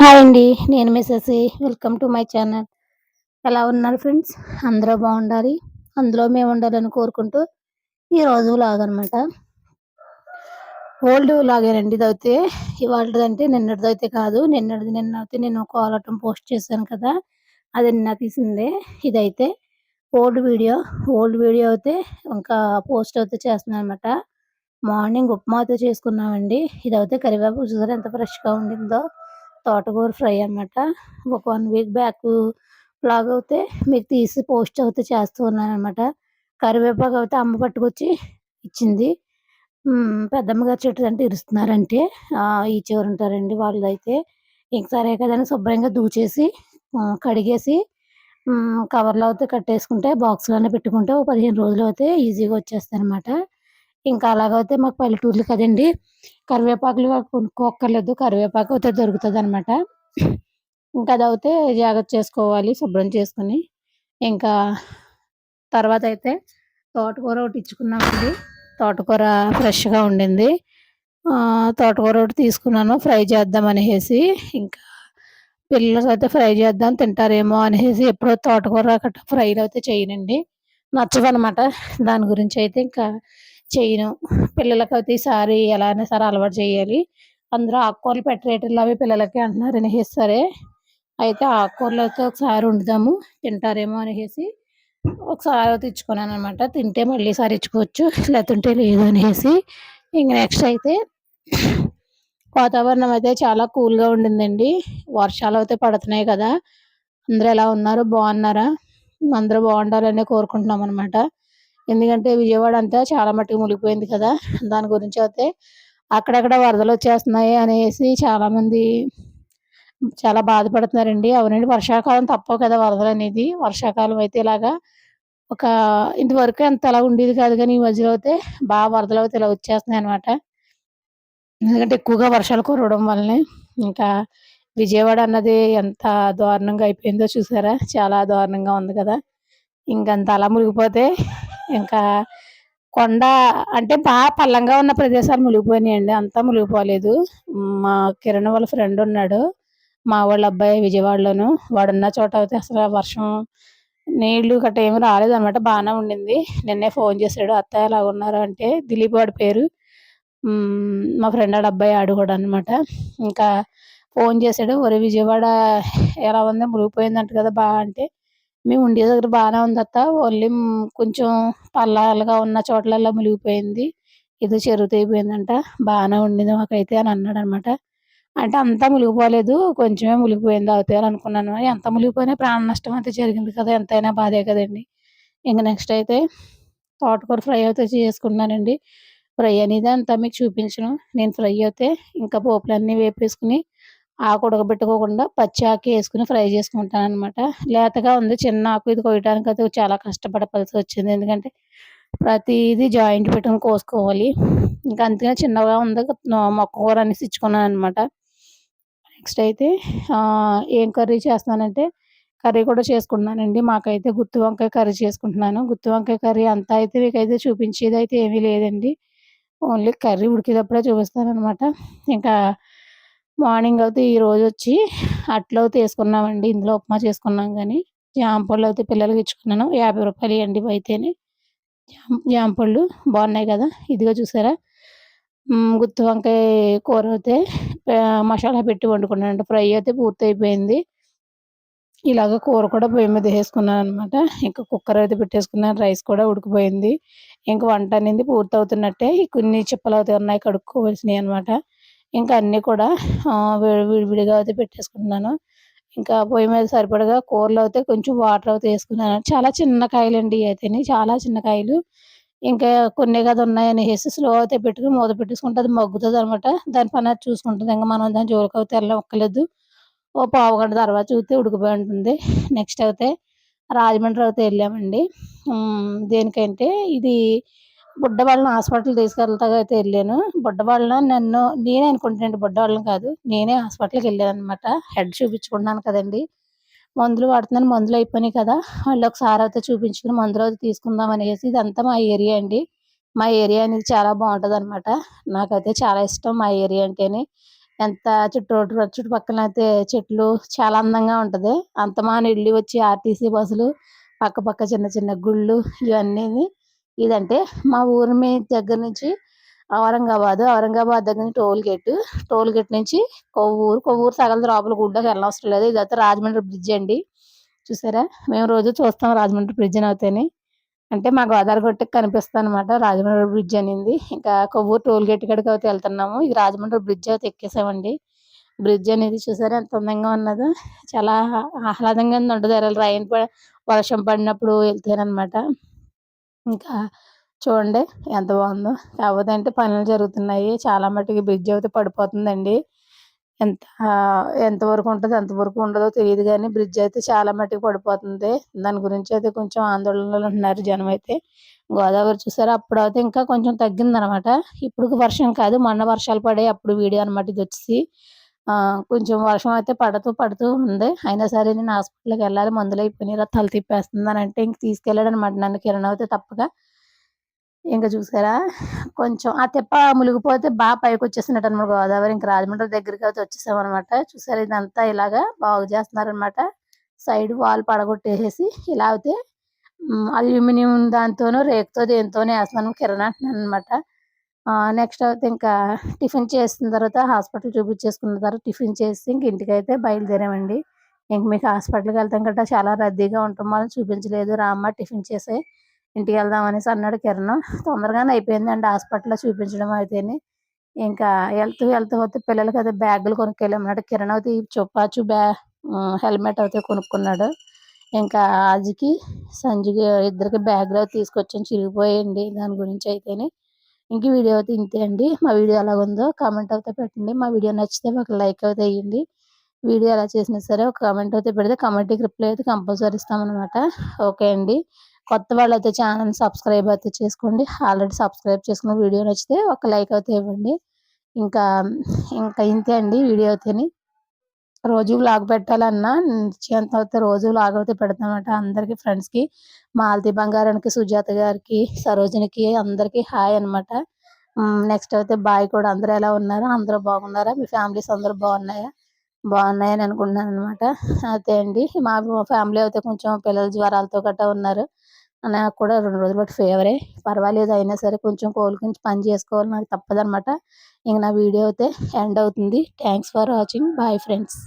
Hi అండి నేను Mrs welcome to my channel ఎలా ఉన్నారు ఫ్రెండ్స్ అందరూ బాగుండాలి. అందులో మేము ఉండాలని కోరుకుంటూ ఈరోజు లాగ్ అనమాట ఓల్డ్ లాగేనండి ఇదైతే ఇవాళదంటే నిన్నటిదైతే కాదు. నిన్నటిది నిన్న అయితే నేను కోలటం పోస్ట్ చేశాను కదా అది నిన్న తీసిందే. ఇదైతే ఓల్డ్ వీడియో ఓల్డ్ వీడియో అయితే ఇంకా పోస్ట్ అయితే చేస్తున్నాను అనమాట మార్నింగ్ ఉప్మా అయితే చేసుకున్నామండి. ఇదైతే కరివేపాకు చూసారు ఎంత ఫ్రెష్గా ఉండిందో. తోటకూర ఫ్రై అనమాట ఒక వన్ వీక్ బ్యాక్ బ్లాగ్ అయితే మీకు తీసి పోస్ట్ అయితే చేస్తూ ఉన్నాను అనమాట కరివేపాకు అయితే అమ్మ పట్టుకొచ్చి ఇచ్చింది. పెద్దమ్మ గారు చెట్టు అంటే ఇరుస్తున్నారంటే ఈ చివరు ఉంటారండి వాళ్ళైతే ఇంక కదా కదని శుభ్రంగా దూచేసి కడిగేసి కవర్లో అయితే కట్టేసుకుంటే బాక్స్లోనే పెట్టుకుంటే ఒక పదిహేను రోజులు అయితే ఈజీగా వచ్చేస్తాయి అనమాట ఇంకా అలాగైతే మాకు పల్లెటూర్లు కదండి. కరివేపాకులు కొనుక్కోక్కర్లేదు. కరివేపాకు అయితే దొరుకుతుంది అనమాట ఇంకా అది అయితే జాగ్రత్త చేసుకోవాలి శుభ్రం చేసుకుని. ఇంకా తర్వాత అయితే తోటకూర ఒకటి ఇచ్చుకున్నామండి. తోటకూర ఫ్రెష్గా ఉండింది. తోటకూర ఒకటి తీసుకున్నాను. ఫ్రై చేద్దాం అనేసి. ఇంకా పిల్లలకి అయితే ఫ్రై చేద్దాం తింటారేమో అనేసి ఎప్పుడో తోటకూర ఫ్రైలు అయితే చేయనండి. నచ్చదనమాట దాని గురించి అయితే ఇంకా చేయను. పిల్లలకైతే ఈసారి ఎలా అయినా సరే అలవాటు చేయాలి. అందరూ ఆకుకూరలు పెట్టరేటర్లు అవి పిల్లలకి అంటున్నారు అనేసి సరే. అయితే ఆకుకూరలు అయితే ఒకసారి వండుదాము తింటారేమో అనేసి ఒకసారి తెచ్చుకున్నాను అనమాట తింటే మళ్ళీ సారి ఇచ్చుకోవచ్చు లేకుంటే లేదు అనేసి. ఇంక నెక్స్ట్ అయితే వాతావరణం అయితే చాలా కూల్గా ఉండిందండి. వర్షాలు అయితే పడుతున్నాయి కదా. అందరూ ఎలా ఉన్నారు? బాగున్నారా? అందరూ బాగుండాలని కోరుకుంటున్నాం అనమాట ఎందుకంటే విజయవాడ అంతా చాలా మట్టుకు మునిగిపోయింది కదా. దాని గురించి అయితే అక్కడక్కడ వరదలు వచ్చేస్తున్నాయి అనేసి చాలామంది చాలా బాధపడుతున్నారండి. అవునండి వర్షాకాలం తప్పవు కదా వరదలు అనేది. వర్షాకాలం అయితే ఇలాగా ఒక ఇంతవరకు అంత అలా ఉండేది కాదు కానీ ఈ మధ్యలో అయితే బాగా వరదలు అయితే ఇలా వచ్చేస్తున్నాయి అనమాట ఎందుకంటే ఎక్కువగా వర్షాలు కురవడం వల్లనే ఇంకా విజయవాడ అన్నది ఎంత దారుణంగా అయిపోయిందో చూసారా? చాలా దారుణంగా ఉంది కదా. ఇంకంత అలా మునిగిపోతే ఇంకా కొండ అంటే బాగా పల్లంగా ఉన్న ప్రదేశాలు మునిగిపోయినాయండి. అంతా మునిగిపోలేదు. మా కిరణ్ వాళ్ళ ఫ్రెండ్ ఉన్నాడు. మా వాళ్ళ అబ్బాయి విజయవాడలోను. వాడున్న చోట అయితే అసలు వర్షం నీళ్ళు గట్ట ఏమి రాలేదన్నమాట. బాగానే ఉండింది. నిన్నే ఫోన్ చేశాడు. అత్తయ్య ఎలా ఉన్నారు అంటే దిలీప్ వాడి పేరు. మా ఫ్రెండ్ వాడు అబ్బాయి ఆడు కూడా అనమాట ఇంకా ఫోన్ చేశాడు. ఒరే విజయవాడ ఎలా ఉంది? మునిగిపోయిందంట కదా బాగా అంటే మేము ఉండే దగ్గర బాగానే ఉంది అత్త ఓన్లీ కొంచెం పల్లాలుగా ఉన్న చోట్లల్లో మునిగిపోయింది. ఏదో చెరువు తెగిపోయిందంట. బాగానే ఉండింది మాకైతే అని అన్నాడు అనమాట అంటే అంతా మునిగిపోలేదు. కొంచెమే మునిగిపోయింది అవుతాయని అనుకున్నాను. ఎంత మునిగిపోయినా ప్రాణ నష్టం అయితే జరిగింది కదా. ఎంతైనా బాధే కదండి. ఇంకా నెక్స్ట్ అయితే తోటకూర ఫ్రై అయితే చేసుకున్నానండి ఫ్రై అనేది అంతా మీకు చూపించను. నేను ఫ్రై అయితే ఇంకా పోపులన్నీ వేపేసుకుని ఆకు ఉడకబెట్టుకోకుండా పచ్చి ఆకు వేసుకుని ఫ్రై చేసుకుంటాను అనమాట లేతగా ఉంది చిన్న ఆకు ఇది కొయ్యడానికి అయితే చాలా కష్టపడపలసి వచ్చింది. ఎందుకంటే ప్రతిదీ జాయింట్ పెట్టుకుని కోసుకోవాలి. ఇంకా అందుకని చిన్నగా ఉంది మొక్క కూర అనేసి ఇచ్చుకున్నాను అనమాట నెక్స్ట్ అయితే ఏం కర్రీ చేస్తున్నానంటే కర్రీ కూడా చేసుకుంటున్నానండి. మాకైతే గుత్తి వంకాయ కర్రీ చేసుకుంటున్నాను. గుత్తి వంకాయ కర్రీ అంతా అయితే మీకైతే చూపించేది అయితే ఏమీ లేదండి. ఓన్లీ కర్రీ ఉడికేటప్పుడే చూపిస్తాను అనమాట ఇంకా మార్నింగ్ అయితే ఈరోజు వచ్చి అట్లు అయితే వేసుకున్నామండి. ఇందులో ఉప్మా చేసుకున్నాం కానీ జాంపళ్ళు అయితే పిల్లలకి ఇచ్చుకున్నాను. యాభై రూపాయలు ఇవ్వండి అయితేనే జాంపళ్ళు బాగున్నాయి కదా ఇదిగో చూసారా? గుత్తి వంకాయ కూర అయితే మసాలా పెట్టి వండుకున్నాను ఫ్రై అయితే పూర్తి అయిపోయింది. ఇలాగ కూర కూడా పొయ్యి మీద వేసుకున్నాను అనమాట ఇంకా కుక్కర్ అయితే పెట్టేసుకున్నాను. రైస్ కూడా ఉడికిపోయింది. ఇంకా వంట అనేది పూర్తి అవుతున్నట్టే కొన్ని చిప్పలు అయితే ఉన్నాయి కడుక్కోవాల్సినవి అనమాట ఇంకా అన్నీ కూడా విడివిడిగా అయితే పెట్టేసుకుంటున్నాను ఇంకా పొయ్యి మీద సరిపడగా కూరలు అయితే కొంచెం వాటర్ అయితే వేసుకున్నాను. చాలా చిన్న కాయలు అండి అయితేనే చాలా చిన్న కాయలు. ఇంకా కొన్ని కదా ఉన్నాయని వేసి స్లో అయితే పెట్టుకుని మూత పెట్టేసుకుంటే అది మగ్గుతుంది అనమాట దాని పని అది చూసుకుంటుంది. ఇంకా మనం దాని జోలికి అయితే వెళ్ళక్కర్లేదు. ఓ పావు గంట తర్వాత చూస్తే ఉడికిపోయి ఉంటుంది. నెక్స్ట్ అయితే రాజమండ్రి అయితే వెళ్ళామండి. దేనికంటే ఇది బుడ్డవాళ్ళని హాస్పిటల్ తీసుకెళ్తాగా అయితే వెళ్ళాను. బుడ్డవాళ్ళని నన్ను నేనే అనుకుంటానండి బుడ్డవాళ్ళని కాదు. నేనే హాస్పిటల్కి వెళ్ళాను అనమాట హెడ్ చూపించుకున్నాను కదండి. మందులు వాడుతున్నాను మందులు అయిపోయినాయి కదా. వాళ్ళు ఒకసారి అయితే చూపించుకుని మందులు అయితే తీసుకుందాం అనేసి ఇదంతా మా ఏరియా అండి. మా ఏరియా అనేది చాలా బాగుంటుంది అనమాట నాకైతే చాలా ఇష్టం మా ఏరియా అంటేనే. ఎంత చుట్టూ చుట్టుపక్కల అయితే చెట్లు చాలా అందంగా ఉంటది. అంతమాన ఇల్లు వచ్చి ఆర్టీసీ బస్సులు పక్క పక్క చిన్న చిన్న గుళ్ళు ఇవన్నీ ఇదంటే మా ఊరి మీ దగ్గర నుంచి ఔరంగాబాద్ ఔరంగాబాద్ దగ్గర నుంచి టోల్ గేట్ టోల్ గేట్ నుంచి కొవ్వూరు కొవ్వూరు సగల లోపల గుడ్డకి వెళ్ళవసరం లేదు. ఇదైతే రాజమండ్రి బ్రిడ్జ్ అండి. చూసారా? మేము రోజు చూస్తాం రాజమండ్రి బ్రిడ్జ్ అవుతాని అంటే మా గోదావరి గట్టుకు కనిపిస్తుంది అనమాట రాజమండ్రి బ్రిడ్జ్ అనింది. ఇంకా కొవ్వూరు టోల్ గేట్ కాడికి అయితే వెళ్తున్నాము. ఇది రాజమండ్రి బ్రిడ్జ్ అయితే ఎక్కేసామండి. బ్రిడ్జ్ అనేది చూసారా ఎంత అందంగా ఉన్నదో. చాలా ఆహ్లాదంగా ఉంటుంది రైన్ వర్షం పడినప్పుడు వెళ్తారనమాట ఇంకా చూడండి ఎంత బాగుందో. కాకపోతే అంటే పనులు జరుగుతున్నాయి. చాలా మట్టుకు బ్రిడ్జ్ అయితే పడిపోతుందండి. ఎంత ఎంతవరకు ఉంటుందో ఎంతవరకు ఉండదో తెలియదు కానీ బ్రిడ్జ్ అయితే చాలా మట్టుకు పడిపోతుంది. దాని గురించి అయితే కొంచెం ఆందోళనలో ఉంటున్నారు జనం అయితే. గోదావరి చూసారా? అప్పుడు అయితే ఇంకా కొంచెం తగ్గిందనమాట. ఇప్పుడు వర్షం కాదు మొన్న వర్షాలు పడే అప్పుడు వీడియో అనమాట ఇది వచ్చేసి. కొంచెం వర్షం అయితే పడుతూ పడుతూ ఉంది. అయినా సరే నేను హాస్పిటల్కి వెళ్ళాలి. మందులు అయిపోయినాయి. తల తిప్పేస్తుంది అని అంటే ఇంక తీసుకెళ్ళాడు అనమాట నన్ను. కిరణ్ అయితే తప్పగా ఇంకా చూసారా? కొంచెం ఆ తెప్ప మునిగిపోతే బాగా పైకి వచ్చేసినట్టు అనమాట గోదావరి. ఇంకా రాజమండ్రి దగ్గరికి అయితే వచ్చేసాం అనమాట చూసారా? ఇదంతా ఇలాగా బాగు చేస్తున్నారు అనమాట సైడ్ వాల్ పడగొట్టేసేసి ఇలా అయితే అల్యూమినియం దాంతోనూ రేకుతో దేనితోనే వేస్తున్నాను కిరణ్ అంటున్నాను అనమాట నెక్స్ట్ అయితే ఇంకా టిఫిన్ చేసిన తర్వాత హాస్పిటల్ చూపించేసుకున్న తర్వాత టిఫిన్ చేసి ఇంక ఇంటికి అయితే బయలుదేరామండి. ఇంక మీకు హాస్పిటల్కి వెళ్తాం కదా చాలా రద్దీగా ఉంటాం. మనం చూపించలేదు. రామ్మ టిఫిన్ చేసే ఇంటికి వెళ్దాం అనేసి అన్నాడు కిరణ్. తొందరగానే అయిపోయింది అండి హాస్పిటల్లో చూపించడం అయితేనే. ఇంకా వెళ్తూ వెళ్తూ పోతే పిల్లలకి అయితే బ్యాగులు కొనుక్కెళ్ళమన్నాడు. కిరణ్ అయితే చొప్పాచు బ్యా హెల్మెట్ అయితే కొనుక్కున్నాడు. ఇంకా ఆజికి సంజుకి ఇద్దరికి బ్యాగ్లో తీసుకొచ్చాను. చిరిగిపోయాయండి. దాని గురించి అయితేనే. ఇంక వీడియో అయితే ఇంతే అండి. మా వీడియో ఎలా ఉందో కామెంట్ అయితే పెట్టండి. మా వీడియో నచ్చితే ఒక లైక్ అయితే వేయండి వీడియో ఎలా చేసినా సరే ఒక కామెంట్ అయితే పెడితే కామెంట్కి రిప్లై అయితే కంపల్సరీ ఇస్తామన్నమాట. ఓకే అండి. కొత్త వాళ్ళు అయితే ఛానల్ సబ్స్క్రైబ్ అయితే చేసుకోండి. ఆల్రెడీ సబ్స్క్రైబ్ చేసుకున్న వీడియో నచ్చితే ఒక లైక్ అయితే ఇవ్వండి. ఇంకా ఇంకా ఇంతే అండి వీడియో అయితేని. రోజు వ్లాగ్ పెట్టాలన్నా నిశ్చయంత అయితే రోజు వ్లాగ్ అయితే పెడతామన్నమాట అందరికీ ఫ్రెండ్స్కి మాలతి బంగారానికి సుజాత గారికి సరోజినికి అందరికీ హాయ్ అనమాట నెక్స్ట్ అయితే బాయ్ కూడా. అందరూ ఎలా ఉన్నారా? అందరూ బాగున్నారా? మీ ఫ్యామిలీస్ అందరూ బాగున్నాయా? బాగున్నాయని అనుకుంటున్నాను అనమాట అదే అండి మా ఫ్యామిలీ అయితే కొంచెం పిల్లల జ్వరాలతో గట్టా ఉన్నారు. నాకు కూడా రెండు రోజులు పాటు ఫీవరే పర్వాలేదు అయినా సరే కొంచెం కోలుకుని పని చేసుకోవాలి. నాకు తప్పదనమాట ఇంక నా వీడియో అయితే ఎండ్ అవుతుంది. Thanks for watching bye friends